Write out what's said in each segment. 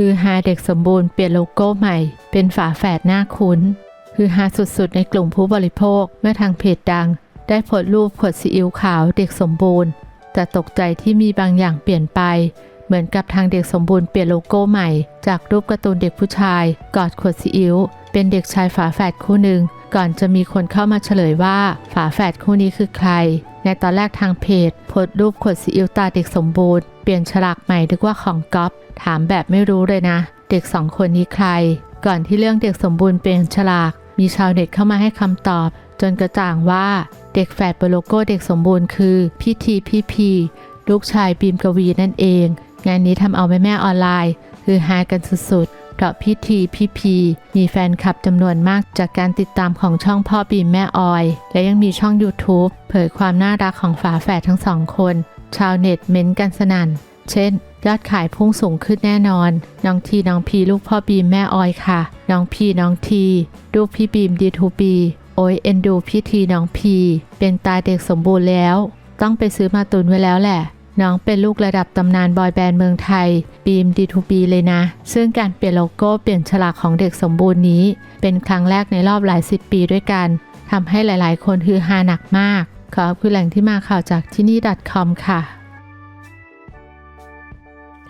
ฮือฮาเด็กสมบูรณ์เปลี่ยนโลโก้ใหม่ เป็นฝาแฝดหน้าคุ้นฮือฮาสุดๆ ในกลุ่มผู้บริโภคเมื่อทางเพจดัง ได้โพสรูปขวดซีอิ๊วขาวเด็กสมบูรณ์ แต่ตกใจที่มีบางอย่างเปลี่ยนไป เหมือนกับทางเด็กสมบูรณ์เปลี่ยนโลโก้ใหม่ จากรูปการ์ตูนเด็กผู้ชาย กอดขวดซีอิ๊วเป็นเด็กชายฝาแฝดคู่หนึ่งก่อนจะมีคนเข้ามาเฉลยว่า ฝาแฝดคู่นี้คือใคร ในตอนแรกทางเพจโพสรูปขวดซีอิ๊วตาเด็กสมบูรณ์ เปลี่ยนฉลากใหม่นึกว่าของก๊อฟถามแบบไม่รู้เลยนะ เด็กสองคนนี้ใคร ก่อนที่เรื่องเด็กสมบูรณ์เปลี่ยนฉลาก มีชาวเน็ตเข้ามาให้คำตอบ จนกระจ่างว่าเด็กแฝดบนโลโก้เด็กสมบูรณ์คือพี่ทีพี่พีลูกชายบีมกวีนั่นเอง งานนี้ทำเอาแม่แม่ออนไลน์คือฮากันสุดๆ เพราะพี่ทีพี่พีมีแฟนคลับจำนวนมากจากการติดตามของช่องพ่อบีมแม่ออย และยังมีช่อง YouTube เผยความน่ารักของฝาแฝดทั้งสองคน ชาวเน็ตเม้นต์กันสนั่น เช่น ยอดขายพุ่งสูงขึ้นแน่นอน น้องทีน้องพีลูกพ่อบีมแม่ออยค่ะ น้องพีน้องทีลูกพี่บีมดีทูบีโอ้ยเอ็นดูพี่ทีน้องพีเป็นตาเด็กสมบูรณ์แล้ว ต้องไปซื้อมาตุนไว้แล้วแหละ น้องเป็นลูกระดับตำนานบอยแบนด์เมืองไทยบีม D2B เลยนะ ซึ่งการเปลี่ยนโลโก้เปลี่ยนฉลากของเด็กสมบูรณ์นี้ เป็นครั้งแรกในรอบหลายสิบปีด้วยกันทำให้หลายๆ คนฮือฮาหนักมาก ขอบคุณแหล่งที่มาข่าวจากที่นี่ .com ค่ะ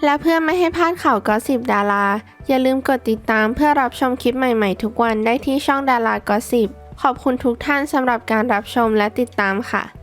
และเพื่อไม่ให้พลาดข่าวก็สิบดารา อย่าลืมกดติดตามเพื่อรับชมคลิปใหม่ๆ ทุกวันได้ที่ช่องดารากอสิบขอบคุณทุกท่านสำหรับการรับชมและติดตามค่ะ